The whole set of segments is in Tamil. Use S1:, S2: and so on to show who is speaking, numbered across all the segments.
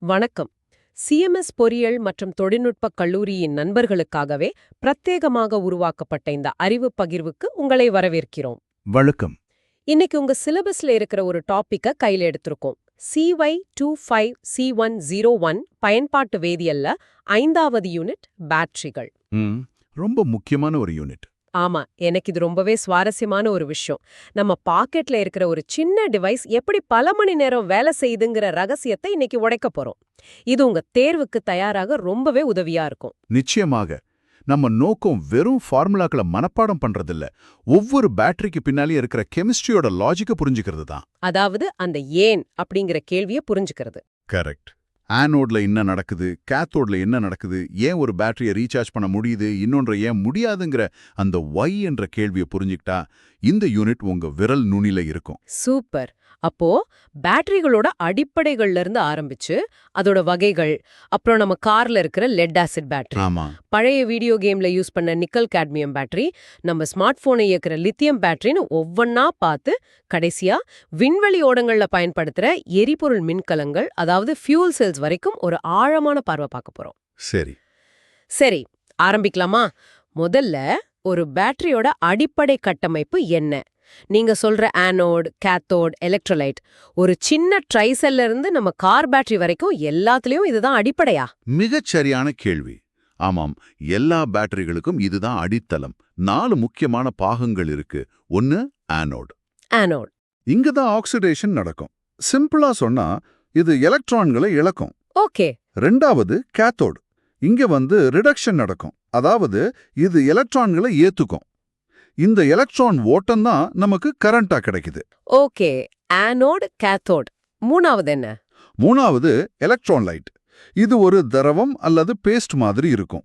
S1: வணக்கம். சிஎம்எஸ் பொறியியல் மற்றும் தொழில்நுட்பக் கல்லூரியின் நண்பர்களுக்காகவே பிரத்யேகமாக உருவாக்கப்பட்ட இந்த அறிவு பகிர்வுக்கு உங்களை வரவேற்கிறோம்.
S2: வழக்கம்
S1: இன்னைக்கு உங்க சிலபஸ்ல இருக்கிற ஒரு டாபிக்க கையில எடுத்திருக்கோம். C Y two five C one zero one பயன்பாட்டு வேதியல்ல ஐந்தாவது யூனிட் பேட்டரிகள்.
S2: ரொம்ப முக்கியமான ஒரு யூனிட்.
S1: ஆமா எனக்கு இது ரொம்பவே சுவாரஸ்யமான ஒரு விஷயம். நம்ம பாக்கெட்ல இருக்கிற ஒரு சின்ன டிவைஸ் எப்படி பல மணி நேரம் வேலை செய்யுதுங்கிற ரகசியத்தை இன்னைக்கு உடைக்க போறோம். இது உங்க தேர்வுக்கு தயாராக ரொம்பவே உதவியா இருக்கும்.
S2: நிச்சயமாக. நம்ம நோக்கம் வெறும் ஃபார்முலாக்களை மனப்பாடம் பண்றதில்ல. ஒவ்வொரு பேட்டரிக்கு பின்னாலே இருக்கிற கெமிஸ்ட்ரியோட லாஜிக்க புரிஞ்சுக்கிறது தான்.
S1: அதாவது அந்த ஏன் அப்படிங்கிற கேள்வியை புரிஞ்சுக்கிறது.
S2: கரெக்ட் ஆனோடில் என்ன நடக்குது? கேத்தோடில் என்ன நடக்குது? ஏன் ஒரு பேட்டரியை ரீசார்ஜ் பண்ண முடியுது? இன்னொன்றை ஏன் முடியாதுங்கிற அந்த ஒய் என்ற கேள்வியை புரிஞ்சுக்கிட்டா இந்த யூனிட் உங்க விரல் நுனில இருக்கும்.
S1: சூப்பர். அப்போ பேட்டரிகளோட அடிப்படைகள்ல இருந்து ஆரம்பிச்சு அதோட வகைகள் அப்புறம் நம்ம கார்ல இருக்கிற லெட் ஆசிட் பேட்டரி பழைய வீடியோ கேம்ல யூஸ் பண்ண நிக்கல் கேட்மியம் பேட்டரி நம்ம ஸ்மார்ட் போனை இயக்குற லித்தியம் பேட்டரின்னு ஒவ்வொன்னா பார்த்து கடைசியா விண்வெளி ஓடங்கள்ல பயன்படுத்துற எரிபொருள் மின்கலங்கள் அதாவது ஃபியூல் செல்ஸ் வரைக்கும் ஒரு ஆழமான பார்வை பார்க்க போறோம்.
S2: சரி.
S1: சரி ஆரம்பிக்கலாமா? முதல்ல ஒரு பேட்டரியோட அடிப்படை கட்டமைப்பு என்ன? நீங்க சொல்ற ஆனோட் கேத்தோட் எலக்ட்ரோலைட் ஒரு சின்ன ட்ரைசல்ல இருந்து நம்ம கார் பேட்டரி வரைக்கும் எல்லாத்துலயும் இதுதான் அடிப்படையா?
S2: மிகச் சரியான கேள்வி. ஆமாம் எல்லா பேட்டரிகளுக்கும் இதுதான் அடித்தளம். நாலு முக்கியமான பாகங்கள் இருக்கு. ஒன்னு ஆனோட்
S1: ஆனோட்
S2: இங்க தான் ஆக்சிடேஷன் நடக்கும். சிம்பிளா சொன்னா இது எலக்ட்ரான்களை இழக்கும்.
S1: ஓகே.
S2: ரெண்டாவது கேத்தோடு இங்க வந்து ரிடக்ஷன் நடக்கும். அதாவது இது எலக்ட்ரான்களை ஏத்துக்கும். இந்த எலக்ட்ரான் ஓட்டம் தான் நமக்கு கரண்டா கிடைக்குது.
S1: ஓகே ஆனோட் கேத்தோட் மூணாவது என்ன?
S2: மூணாவது எலக்ட்ரான் லைட் இது ஒரு திரவம் அல்லது பேஸ்ட் மாதிரி இருக்கும்.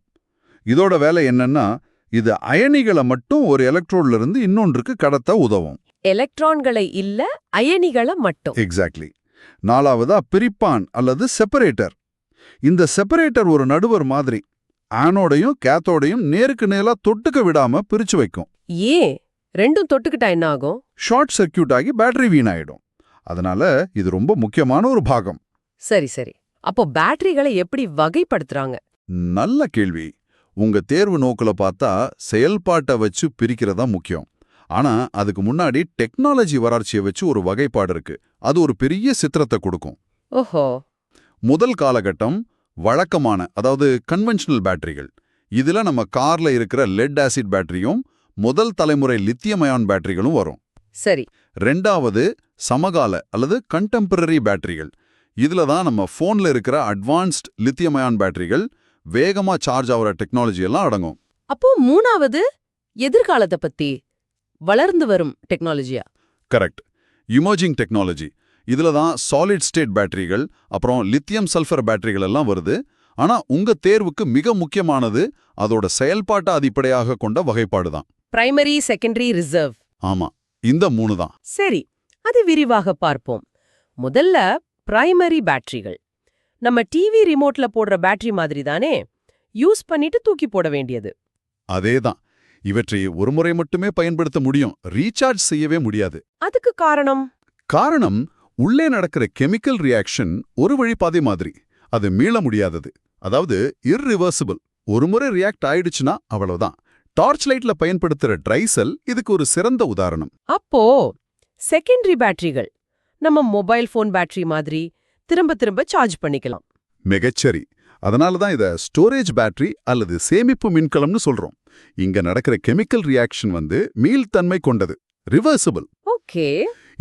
S2: இதோட வேலை என்னன்னா இது அயனிகளை மட்டும் ஒரு எலக்ட்ரோட்ல இருந்து இன்னொன்றுக்கு கடத்த உதவும்.
S1: எலக்ட்ரான்களை இல்ல அயனிகளை மட்டும்.
S2: எக்ஸாக்ட்லி நாலாவதா பிரிப்பான் அல்லது செப்பரேட்டர் இந்த செப்பரேட்டர் ஒரு நடுவர் மாதிரி. ஆனோடையும் கேத்தோடையும் நேருக்கு நேரா தொட்டுக்க விடாம பிரிச்சு வைக்கும்.
S1: ஏன்? ரெண்டும் தொட்டுக்கிட்டா என்ன ஆகும்
S2: ஷார்ட் சர்க்கியூட் ஆகி பேட்டரி வீணாயிடும். அதனால இது ரொம்ப முக்கியமான ஒரு பாகம்.
S1: சரி சரி. அப்போ பேட்டரிகளை எப்படி வகைப்படுத்துறாங்க?
S2: நல்ல கேள்வி. உங்க தேர்வு நோக்குல பார்த்தா செயல்பாட்டை வச்சு பிரிக்கிறதா முக்கியம். ஆனா அதுக்கு முன்னாடி டெக்னாலஜி வளர்ச்சியை வச்சு ஒரு வகைப்பாடு இருக்கு. அது ஒரு பெரிய சித்திரத்தை கொடுக்கும்.
S1: ஓஹோ.
S2: முதல் காலகட்டம் வழக்கமான அதாவது கன்வென்ஷனல் பேட்டரிகள் இதுல நம்ம கார்ல இருக்கிற லெட் ஆசிட் பேட்டரியும் முதல் தலைமுறை லித்தியம் அயான் பேட்டரிகளும் வரும்.
S1: சரி.
S2: ரெண்டாவது சமகால அல்லது கண்டெம்பரரி பேட்டரிகள் இதுல தான் நம்ம ஃபோன்ல இருக்கிற அட்வான்ஸ்ட் லித்தியம் அயான் பேட்டரிகள் வேகமா சார்ஜ் ஆகிற டெக்னாலஜி எல்லாம் அடங்கும்.
S1: அப்போ மூணாவது எதிர்காலத்தை பத்தி வளர்ந்து வரும் டெக்னாலஜியா
S2: கரெக்ட் இமர்ஜிங் டெக்னாலஜி இதுல தான் சாலிட் ஸ்டேட் பேட்டரிகள் அப்புறம் லித்தியம் சல்ஃபர் பேட்டரிகள் எல்லாம் வருது. ஆனா உங்க தேர்வுக்கு மிக முக்கியமானது அதோட செயல்பாட்டை அடிப்படையாக கொண்ட வகைப்பாடு தான்.
S1: பிரைமரி செகண்டரி ரிசர்வ்
S2: ஆமா இந்த மூணு தான்.
S1: சரி அது விரிவாக பார்ப்போம். முதல்ல பிரைமரி பேட்டரிகள் நம்ம டிவி ரிமோட்ல போடுற பேட்டரி மாதிரி தானே யூஸ் பண்ணிட்டு தூக்கி போட வேண்டியது.
S2: அதேதான். இவற்றை ஒரு முறை மட்டுமே பயன்படுத்த முடியும். ரீசார்ஜ் செய்யவே முடியாது.
S1: அதுக்கு காரணம்?
S2: காரணம் உள்ளே நடக்கிற கெமிக்கல் ரியாக்ஷன் ஒரு வழிப்பாதை மாதிரி. அது மீள முடியாதது. அதாவது இர்ரிவர்சிபிள் ஒரு முறை ரியாக்ட் ஆயிடுச்சுன்னா அவ்வளவுதான். டார்ச் லைட்ல பயன்படுத்துற ட்ரைசல் இதுக்கு ஒரு சிறந்த உதாரணம்.
S1: அப்போ செகண்டரி பேட்டரிகள் நம்ம மொபைல் ஃபோன் பேட்டரி மாதிரி திரும்ப திரும்ப சார்ஜ் பண்ணிக்கலாம்.
S2: மிகச்சரி. அதனால தான் இத ஸ்டோரேஜ் பேட்டரி அல்லது சேமிப்பு மின்கலம்னு சொல்றோம். இங்க நடக்கிற கெமிக்கல் ரியாக்ஷன் வந்து மீள்தன்மை கொண்டது ரிவர்சிபிள்
S1: ஓகே.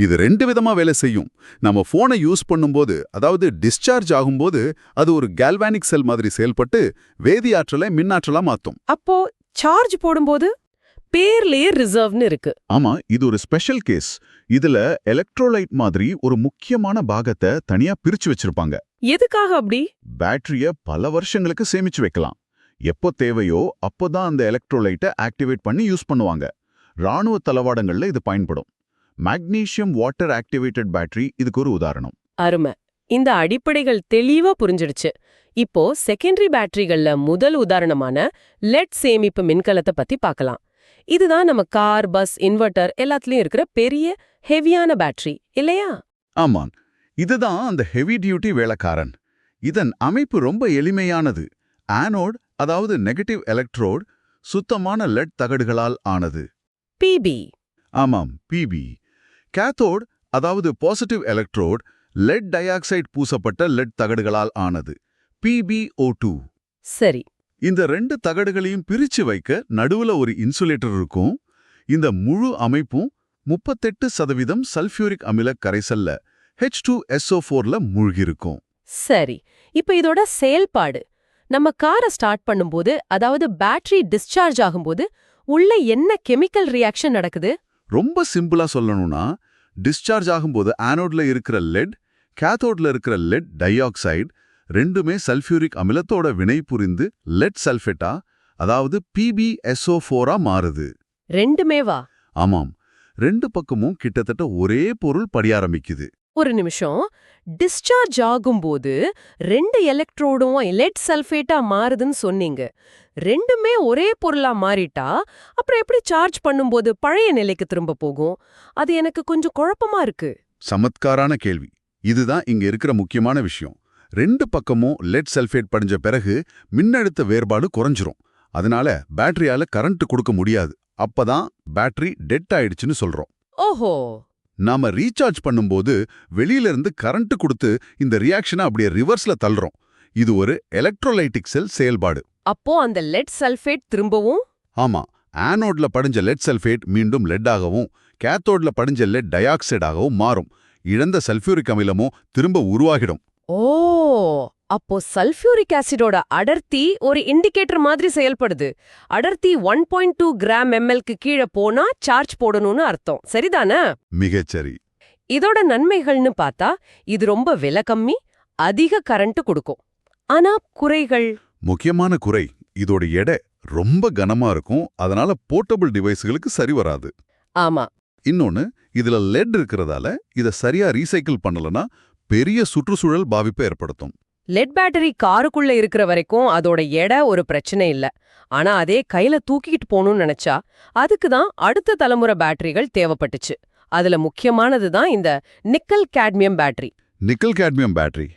S2: இது ரெண்டு விதமா வேலை செய்யும். நம்ம போனை யூஸ் பண்ணும்போது அதாவது டிஸ்சார்ஜ் ஆகும்போது அது ஒரு கேல்வானிக் செல் மாதிரி செயல்பட்டு வேதியாற்றலை மின்னாற்றலா மாத்தும்.
S1: அப்போ சார்ஜ் போடும்போது பேர்லயே ரிசர்வ்னு இருக்கு.
S2: ஆமா இது ஒரு ஸ்பெஷல் கேஸ். இதுல எலக்ட்ரோலைட் மாதிரி ஒரு முக்கியமான பாகத்தை தனியா பிரிச்சு வச்சிருப்பாங்க.
S1: எதுக்காக அப்படி?
S2: பேட்டரிய பல வருஷங்களுக்கு சேமிச்சு வைக்கலாம். எப்போ தேவையோ அப்போதான் அந்த எலக்ட்ரோலைட்டை ஆக்டிவேட் பண்ணி யூஸ் பண்ணுவாங்க. ராணுவ தளவாடங்கள்ல இது பயன்படும். மேக்னீசியம் வாட்டர் ஆக்டிவேட்டட் பேட்டரி இதுக்கு ஒரு உதாரணம்.
S1: அருமை. இந்த அடிப்படைகள் தெளிவா புரிஞ்சிடுச்சு. இப்போ செகண்டரி பேட்டரிகள்ல முதல் உதாரணமான லெட் சேமிப்பு மின்கலத்தை பத்தி பார்க்கலாம். இதுதான் நம்ம கார் பஸ் இன்வெர்ட்டர் எல்லாத்துலயும் இருக்கிற பெரிய ஹெவியான பேட்டரி இல்லையா?
S2: ஆமாம். இதுதான் அந்த ஹெவி டியூட்டி வேலைக்காரன். இதன் அமைப்பு ரொம்ப எளிமையானது. ஆனோட் அதாவது நெகட்டிவ் எலக்ட்ரோட் சுத்தமான லெட் தகடுகளால் ஆனது.
S1: பிபி
S2: ஆமாம் பிபி கேத்தோட் அதாவது positive electrode lead di oxide பூசப்பட்ட லெட் தகடுகளால் ஆனது. பிபிஓ டூ
S1: சரி.
S2: இந்த ரெண்டு தகடுகளையும் பிரிச்சு வைக்க நடுவுல ஒரு இன்சுலேட்டர் இருக்கும். இந்த முழு அமைப்பும் முப்பத்தெட்டு சதவீதம் சல்ஃபியூரிக் அமில கரைசல்ல ஹெச் டூ எஸ்ஓ ஃபோர்ல மூழ்கியிருக்கும்.
S1: சரி. இப்ப இதோட செயல்பாடு. நம்ம காரை ஸ்டார்ட் பண்ணும்போது அதாவது பேட்டரி டிஸ்சார்ஜ் ஆகும்போது உள்ள என்ன கெமிக்கல் ரியாக்ஷன் நடக்குது?
S2: ரொம்ப சிம்பிளா சொல்லணும்னா டிஸ்சார்ஜ் ஆகும்போது ஆனோட்ல இருக்கிற லெட் கேத்தோட்ல இருக்கிற லெட் டை ஆக்சைடு ரெண்டுமே சல்ஃபியூரிக் அமிலத்தோட வினை புரிந்து லெட் சல்ஃபேட்டா அதாவது பிபிஎஸ்ஓ ஃபோரா மாறுது.
S1: ரெண்டுமேவா
S2: ஆமாம். ரெண்டு பக்கமும் கிட்டத்தட்ட ஒரே பொருள் படிய ஆரம்பிக்குது
S1: ஒரு நிமிஷம். டிஸ்சார்ஜ் ஆகும்போது ரெண்டு எலக்ட்ரோடும் லெட் சல்ஃபேட்டா மாறுதுன்னு சொன்னீங்க. ரெண்டுமே ஒரே பொருளா மாறிட்டா அப்புறம் எப்படி சார்ஜ் பண்ணும்போது பழைய நிலைக்கு திரும்ப போகும்? அது எனக்கு கொஞ்சம் குழப்பமா இருக்கு.
S2: சமத்காரான கேள்வி. இதுதான் இங்க இருக்கிற முக்கியமான விஷயம். ரெண்டு பக்கமும் லெட் சல்ஃபேட் படிஞ்ச பிறகு மின்னழுத்த வேறுபாடு குறைஞ்சிரும். அதனால பேட்டரியால கரண்ட் கொடுக்க முடியாது. அப்பதான் பேட்டரி டெட் ஆயிடுச்சுன்னு சொல்றோம்.
S1: ஓஹோ!
S2: நாம ரீசார்ஜ் பண்ணும்போது வெளியில இருந்து கரண்ட் கொடுத்து இந்த ரியாக்ஷனை அப்படியே ரிவர்ஸ்ல தள்ளுறோம். இது ஒரு எலக்ட்ரோலைட்டிக் செல் செயல்பாடு.
S1: அப்போ அந்த லெட் சல்ஃபேட் திரும்பவும்?
S2: ஆமா. ஆனோட்ல படிஞ்ச லெட் சல்ஃபேட் மீண்டும் லெட்டாகவும் கேத்தோட்ல படிஞ்ச லெட் டயாக்சைடாகவும் மாறும். இழந்த சல்ஃபியூரிக் அமிலமும் திரும்ப உருவாகிடும்.
S1: ஓ அப்போ சல்ஃபியூரிக் ஆசிடோட அடர்த்தி ஒரு இண்டிகேட்டர் மாதிரி செயல்படுது. அடர்த்தி ஒன் பாயிண்ட் டூ கிராம் எம்எல்க்கு கீழே போனா சார்ஜ் போடணும்னு அர்த்தம். சரிதானே?
S2: மிகச்சரி.
S1: இதோட நன்மைகள்னு பார்த்தா இது ரொம்ப விலை கம்மி அதிக கரண்ட் கொடுக்கும். ஆனா குறைகள்?
S2: முக்கியமான குறை இதோட எடை ரொம்ப கனமா இருக்கும் அதனால போர்ட்டபிள் டிவைஸ்களுக்கு சரி வராது.
S1: ஆமா.
S2: இன்னொன்னு இதுல லெட் இருக்கிறதால இத சரியா ரீசைக்கிள் பண்ணலனா பெரிய சுற்றுச்சூழல் பாதிப்பை ஏற்படுத்தும்.
S1: லெட் பேட்டரி காருக்குள்ள இருக்கிற வரைக்கும் அதோட எடை ஒரு பிரச்சனை இல்ல. ஆனா அதே கையில தூக்கிட்டு போகணும்னு நினைச்சா அதுக்கு தான் அடுத்த தலைமுறை பேட்டரிகள் தேவைப்பட்டுச்சு. அதுல முக்கியமானது தான் இந்த nickel cadmium battery.
S2: Nickel cadmium battery.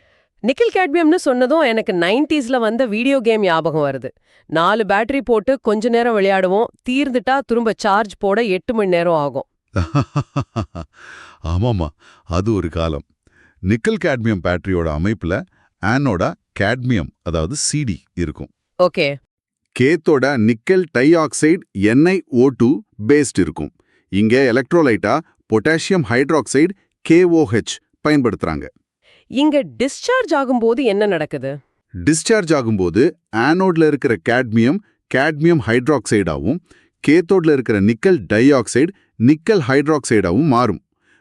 S1: Nickel கேட்மியம்னு சொன்னதும் எனக்கு நைன்டிஸ்ல வந்த வீடியோ கேம் ஞாபகம் வருது. நாலு பேட்டரி போட்டு கொஞ்ச நேரம் விளையாடுவோம் தீர்ந்துட்டா திரும்ப சார்ஜ் போட எட்டு மணி நேரம் ஆகும்.
S2: ஆமாமா அது ஒரு காலம். நிக்கல் கேட்மியம் பேட்டரியோட அமைப்புல ஆனோட கேட்மியம் அதாவது சிடி இருக்கும்.
S1: Okay.
S2: கேத்தோட nickel di oxide N I O two paste இருக்கும். இங்க எலக்ட்ரோலைட்டா பொட்டாசியம் ஹைட்ராக்சைடு கேஓஹெச் பயன்படுத்துறாங்க.
S1: இங்க டிஸ்சார்ஜ் ஆகும்போது என்ன நடக்குது?
S2: டிஸ்சார்ஜ் ஆகும்போது ஆனோட்ல இருக்கிற கேட்மியம் கேட்மியம் ஹைட்ராக்சைடாவும் கேத்தோட்ல இருக்கிற நிக்கல் டை ஆக்சைடு நிக்கல் ஹைட்ராக்சைடாவும் மாறும்.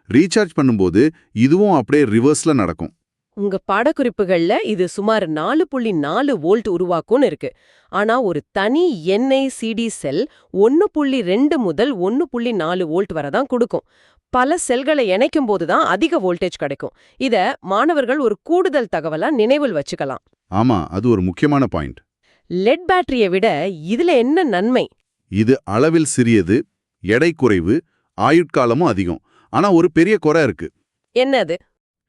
S2: ரீசார்ஜ் பண்ணும்போது இதுவும் அப்படியே ரிவர்ஸ்ல நடக்கும்.
S1: உங்க பாடக்குறிப்புகள்ல இது சுமார் நாலு புள்ளி நாலு வோல்ட் உருவாக்கும்னு இருக்கு. ஆனா ஒரு தனி எண்ணெய் சிடி செல் ஒன்னு புள்ளி ரெண்டு முதல் ஒன்னு புள்ளி நாலு வோல்ட் வரை தான் கொடுக்கும். பல செல்களை இணைக்கும் போது தான் அதிக வோல்டேஜ் கிடைக்கும். இத மாணவர்கள் ஒரு கூடுதல் தகவலா நினைவில் வச்சுக்கலாம்.
S2: ஆமா அது ஒரு முக்கியமான பாயிண்ட்.
S1: லெட் பேட்டரியை விட இதுல என்ன நன்மை?
S2: இது அளவில் சிறியது எடை குறைவு ஆயுட்காலமும் அதிகம். ஆனா ஒரு பெரிய குறை இருக்கு.
S1: என்னது?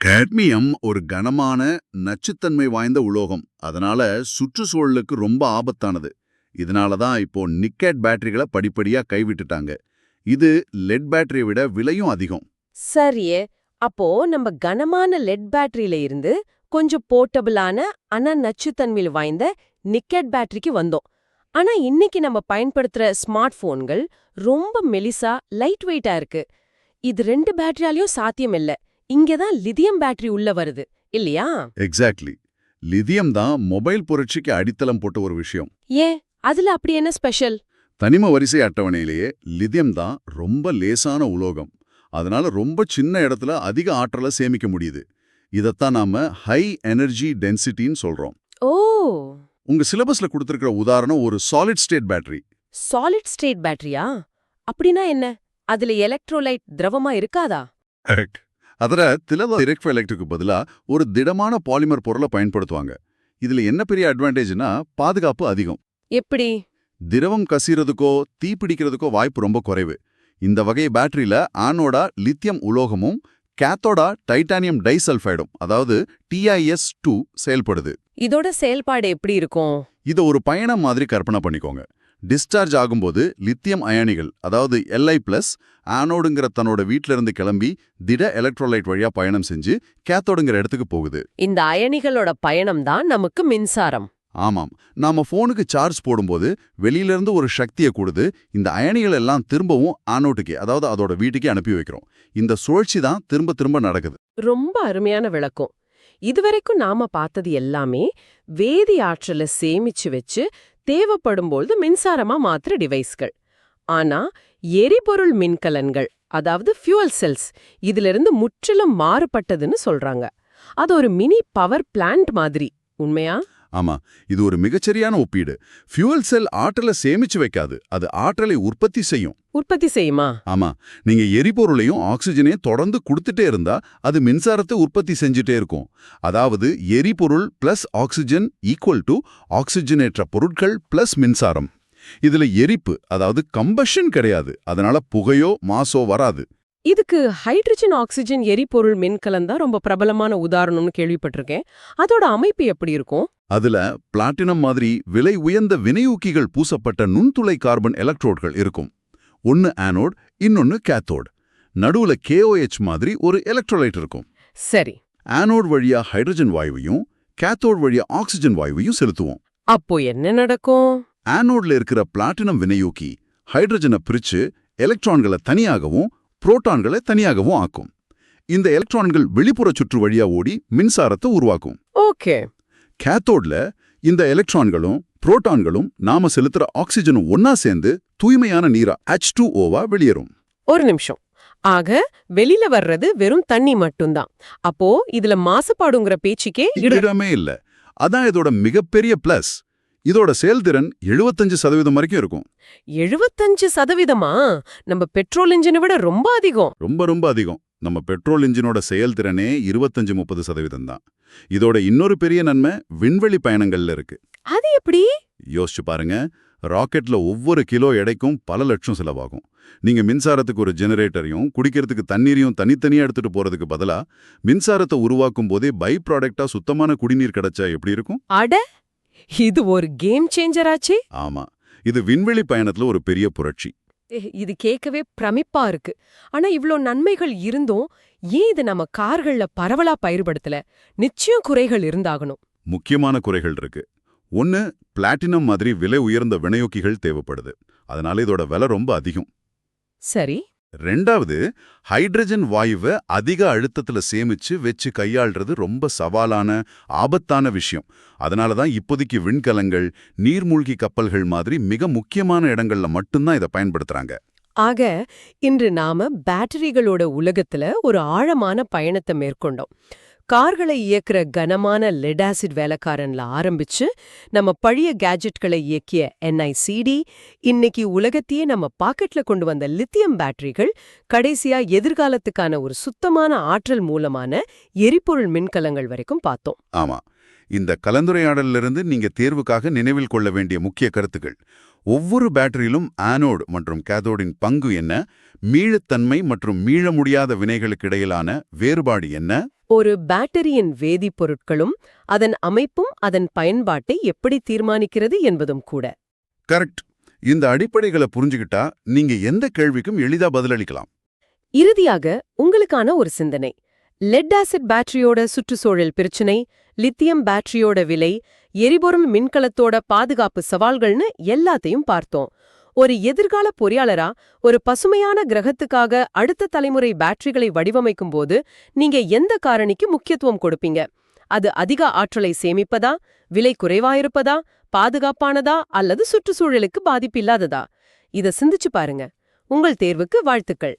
S2: கேட்மியம் ஒரு கனமான நச்சுத்தன்மை வாய்ந்த உலோகம். அதனால சுற்றுச்சூழலுக்கு ரொம்ப ஆபத்தானது. இதனால தான் இப்போ நிக்கெட் பேட்டரிகளை படிப்படியா கைவிட்டுட்டாங்க. இது லெட் பேட்டரியை விட விலையும் அதிகம்.
S1: சரியே. அப்போ நம்ம கனமான லெட் பேட்டரியில இருந்து கொஞ்சம் போர்ட்டபிளான ஆனா நச்சுத்தன்மையில் வாய்ந்த நிக்கெட் பேட்டரிக்கு வந்தோம். ஆனா இன்னைக்கு நம்ம பயன்படுத்துற ஸ்மார்ட் போன்கள் ரொம்ப மெலிசா லைட் வெயிட்டா இருக்கு. இது ரெண்டு பேட்டரியாலயும் சாத்தியம் இல்ல. இங்கதான் லிதியம் பேட்டரி உள்ள வருது. இல்லையா?
S2: எக்ஸாக்ட்லி லிதியம் தான் மொபைல் புரட்சிக்கு அடித்தளம் போட்ட ஒரு விஷயம்.
S1: ஏன்? அதுல அப்படி என்ன ஸ்பெஷல்?
S2: தனிம வரிசை அட்டவணையிலேயே லிதியம் தான் ரொம்ப லேசான உலோகம். அதனால ரொம்ப சின்ன இடத்துல அதிக ஆற்றலை சேமிக்க முடியுது. இதைத்தான் நாம ஹை எனர்ஜி டென்சிட்டின்னு சொல்றோம்.
S1: ஓ!
S2: உங்க சிலபஸ்ல கொடுத்திருக்கிற உதாரணம் ஒரு solid state battery
S1: solid state பேட்டரியா அப்படின்னா என்ன? அதுல எலக்ட்ரோலைட் திரவமா இருக்காதா?
S2: அதுல திலவ இரெக்ட் எலக்ட்ரிக்கு பதிலா ஒரு திடமான பாலிமர் பொருளை பயன்படுத்துவாங்க. இதுல என்ன பெரிய அட்வான்டேஜ்னா பாதுகாப்பு அதிகம்.
S1: எப்படி?
S2: திரவம் கசிறதுக்கோ தீப்பிடிக்கிறதுக்கோ வாய்ப்பு ரொம்ப குறைவு. இந்த வகை பேட்டரியில ஆனோடா லித்தியம் உலோகமும் கேத்தோடா டைட்டானியம் டைசல்ஃபைடும் அதாவது டிஐஎஸ் டூ செயல்படுது.
S1: இதோட செயல்பாடு எப்படி இருக்கும்?
S2: இதை ஒரு பயணம் மாதிரி கற்பனை பண்ணிக்கோங்க. டிஸ்சார்ஜ் ஆகும்போது லித்தியம் அயனிகள் அதாவது எல்ஐ பிளஸ் ஆனோடுங்கிற தன்னோட வீட்ல இருந்து கிளம்பி திட எலக்ட்ரோலைட் வழியா பயணம் செஞ்சு கேத்தோடுங்கிற இடத்துக்கு போகுது.
S1: இந்த அயனிகளோட பயணம் தான் நமக்கு மின்சாரம்.
S2: ஆமாம். நாம ஃபோனுக்கு சார்ஜ் போடும்போது வெளியில இருந்து ஒரு சக்தியை கொடுத்து இந்த அயனிகள் எல்லாம் திரும்பவும் ஆனோட்டுக்கு அதாவது அதோட வீட்டுக்கே அனுப்பி வைக்கிறோம். இந்த சுழற்சி தான் திரும்ப திரும்ப நடக்குது.
S1: ரொம்ப அருமையான விளக்கம். இதுவரைக்கும் நாம பார்த்தது எல்லாமே வேதி ஆற்றலை சேமிச்சு வச்சு தேவைப்படும்போது மின்சாரமா மாத்துற டிவைஸ்கள் ஆனா எரிபொருள் மின்கலன்கள் அதாவது ஃபியூவல் செல்ஸ் இதிலிருந்து முற்றிலும் மாறுபட்டதுன்னு சொல்றாங்க. அது ஒரு மினி பவர் பிளான்ட் மாதிரி. உண்மையா?
S2: ஆமா இது ஒரு மிகச்சரியான ஒப்பீடு. ஃபியூவல் செல் ஆற்றலை சேமிச்சு வைக்காது அது ஆற்றலை உற்பத்தி செய்யும்.
S1: உற்பத்தி செய்யுமா?
S2: ஆமா நீங்க எரிபொருளையும் ஆக்சிஜனையும் தொடர்ந்து கொடுத்துட்டே இருந்தா அது மின்சாரத்தை உற்பத்தி செஞ்சுட்டே இருக்கும். அதாவது எரிபொருள் பிளஸ் ஆக்சிஜன் ஈக்குவல் டு ஆக்சிஜனேற்ற பொருட்கள் பிளஸ் மின்சாரம். இதுல எரிப்பு அதாவது கம்பஷன் கிடையாது. அதனால புகையோ மாசோ வராது.
S1: இதுக்கு ஹைட்ரஜன் ஆக்சிஜன் எரிபொருள் மின்கலன் தான் ரொம்ப பிரபலமான உதாரணம்னு கேள்விப்பட்டிருக்கேன். அதோட அமைப்பு எப்படி இருக்கும்?
S2: அதுல பிளாட்டினம் மாதிரி விலை உயர்ந்த வினையூக்கிகள் பூசப்பட்ட நுண்துளை கார்பன் எலக்ட்ரோட்கள் இருக்கும். ஒன்னு ஆனோட் இன்னொன்னு கேத்தோட். நடுவுல கேஓஎச் மாதிரி ஒரு எலக்ட்ரோலைட் இருக்கும்.
S1: சரி.
S2: ஆனோட் வழியா ஹைட்ரஜன் வாயுவையும் கேத்தோட் வழியா ஆக்சிஜன் வாயுவையும் செலுத்துவோம்.
S1: அப்போ என்ன நடக்கும்?
S2: ஆனோட்ல இருக்கிற பிளாட்டினம் வினையூக்கி ஹைட்ரஜனை பிரிச்சு எலக்ட்ரான்களை தனியாகவும் புரோட்டான்களை தனியாகவும் ஆக்கும். இந்த எலக்ட்ரான்கள் வெளிப்புற சுற்று வழியா ஓடி மின்சாரத்தை உருவாக்கும்.
S1: ஓகே.
S2: கேத்தோட்ல இந்த எலக்ட்ரான்களும் புரோட்டான்களும் நாம செலுத்துற ஆக்சிஜனும் ஒன்னா சேர்ந்து தூய்மையான நீரா H2O டூ ஓவா வெளியேறும்.
S1: ஒரு நிமிஷம். ஆக வெளியில வர்றது வெறும் தண்ணி மட்டும்தான். அப்போ இதுல மாசுபாடுங்கிற பேச்சுக்கே இட
S2: இடமே இல்ல. அதான் இதோட மிகப்பெரிய பிளஸ் இதோட செயல்திறன் 75% சதவீதம் வரைக்கும் இருக்கும்.
S1: எழுபத்தஞ்சு சதவீதமா? நம்ம பெட்ரோல் இன்ஜினை விட ரொம்ப அதிகம்.
S2: ரொம்ப ரொம்ப அதிகம். நம்ம பெட்ரோல் இன்ஜினோட செயல்திறனே 25 முப்பது சதவீதம் தான். இதோட இன்னொரு பெரிய நன்மை விண்வெளி பயணங்கள்ல இருக்கு.
S1: அது எப்படி?
S2: யோசிச்சு பாருங்க. ராக்கெட்ல ஒவ்வொரு கிலோ எடைக்கும் பல லட்சம் செலவாகும். நீங்க மின்சாரத்துக்கு ஒரு ஜெனரேட்டரையும் குடிக்கிறதுக்கு தண்ணீரையும் தனித்தனியா எடுத்துட்டு போறதுக்கு பதிலா மின்சாரத்தை உருவாக்கும் போதே பை ப்ராடக்டா சுத்தமான குடிநீர் கிடைச்சா எப்படி இருக்கும்?
S1: அட! இது ஒரு கேம் சேஞ்சர் ஆச்சே
S2: ஆமா. இது விண்வெளி பயணத்துல ஒரு பெரிய புரட்சி.
S1: இது கேட்கவே பிரமிப்பா இருக்கு. ஆனா இவ்ளோ நன்மைகள் இருந்தும் ஏன் இது நம்ம கார்கள்ல பரவலா பயிர்படுத்தல? நிச்சயம் குறைகள் இருந்தாகணும்.
S2: முக்கியமான குறைகள் இருக்கு. ஒன்னு பிளாட்டினம் மாதிரி விலை உயர்ந்த வினையூக்கிகள் தேவைப்படுது. அதனால இதோட விலை ரொம்ப அதிகம்.
S1: சரி.
S2: ரெண்டாவது ஹைட்ரஜன் வாயுவை அதிக அழுத்தத்துல சேமிச்சு வச்சு கையாள்றது ரொம்ப சவாலான ஆபத்தான விஷயம். அதனால தான் இப்போதைக்கு விண்கலங்கள் நீர்மூழ்கி கப்பல்கள் மாதிரி மிக முக்கியமான இடங்கள்ல மட்டும்தான் இதை பயன்படுத்துறாங்க.
S1: ஆக இன்று நாம பேட்டரிகளோட உலகத்துல ஒரு ஆழமான பயணத்தை மேற்கொண்டோம். கார்களை இயக்குற கனமான லெட் ஆசிட் வேலைக்காரன்ல ஆரம்பிச்சு நம்ம பழைய கேஜெட்களை இயக்கிய என்ஐசிடி இன்னைக்கு உலகத்தையே நம்ம பாக்கெட்ல கொண்டு வந்த லித்தியம் பேட்டரிகள் கடைசியா எதிர்காலத்துக்கான ஒரு சுத்தமான ஆற்றல் மூலமான எரிபொருள் மின்கலங்கள் வரைக்கும் பார்த்தோம்.
S2: ஆமா. இந்த கலந்துரையாடலிருந்து நீங்க தேர்வுக்காக நினைவில் கொள்ள வேண்டிய முக்கிய கருத்துக்கள். ஒவ்வொரு பேட்டரியிலும் ஆனோட் மற்றும் கேதோடின் பங்கு என்ன? மீளத்தன்மை மற்றும் மீள முடியாத வினைகளுக்கு இடையிலான வேறுபாடு என்ன?
S1: ஒரு பேட்டரியின் வேதிப்பொருட்களும் அதன் அமைப்பும் அதன் பயன்பாட்டை எப்படி தீர்மானிக்கிறது என்பதும் கூட.
S2: கரெக்ட். இந்த அடிப்படைகளை புரிஞ்சுக்கிட்டா நீங்க எந்த கேள்விக்கும் எளிதா பதிலளிக்கலாம்.
S1: இறுதியாக உங்களுக்கான ஒரு சிந்தனை. லெட் ஆசிட் பேட்டரியோட சுற்றுச்சூழல் பிரச்சினை லித்தியம் பேட்டரியோட விலை எரிபொருள் மின்கலத்தோட பாதுகாப்பு சவால்கள்னு எல்லாத்தையும் பார்த்தோம். ஒரு எதிர்கால பொறியாளரா ஒரு பசுமையான கிரகத்துக்காக அடுத்த தலைமுறை பேட்டரிகளை வடிவமைக்கும் போது நீங்க எந்த காரணிக்கு முக்கியத்துவம் கொடுப்பீங்க? அது அதிக ஆற்றலை சேமிப்பதா? விலை குறைவாயிருப்பதா? பாதுகாப்பானதா? அல்லது சுற்றுச்சூழலுக்கு பாதிப்பில்லாததா? இத சிந்திச்சு பாருங்க. உங்கள் தேர்வுக்கு வாழ்த்துக்கள்.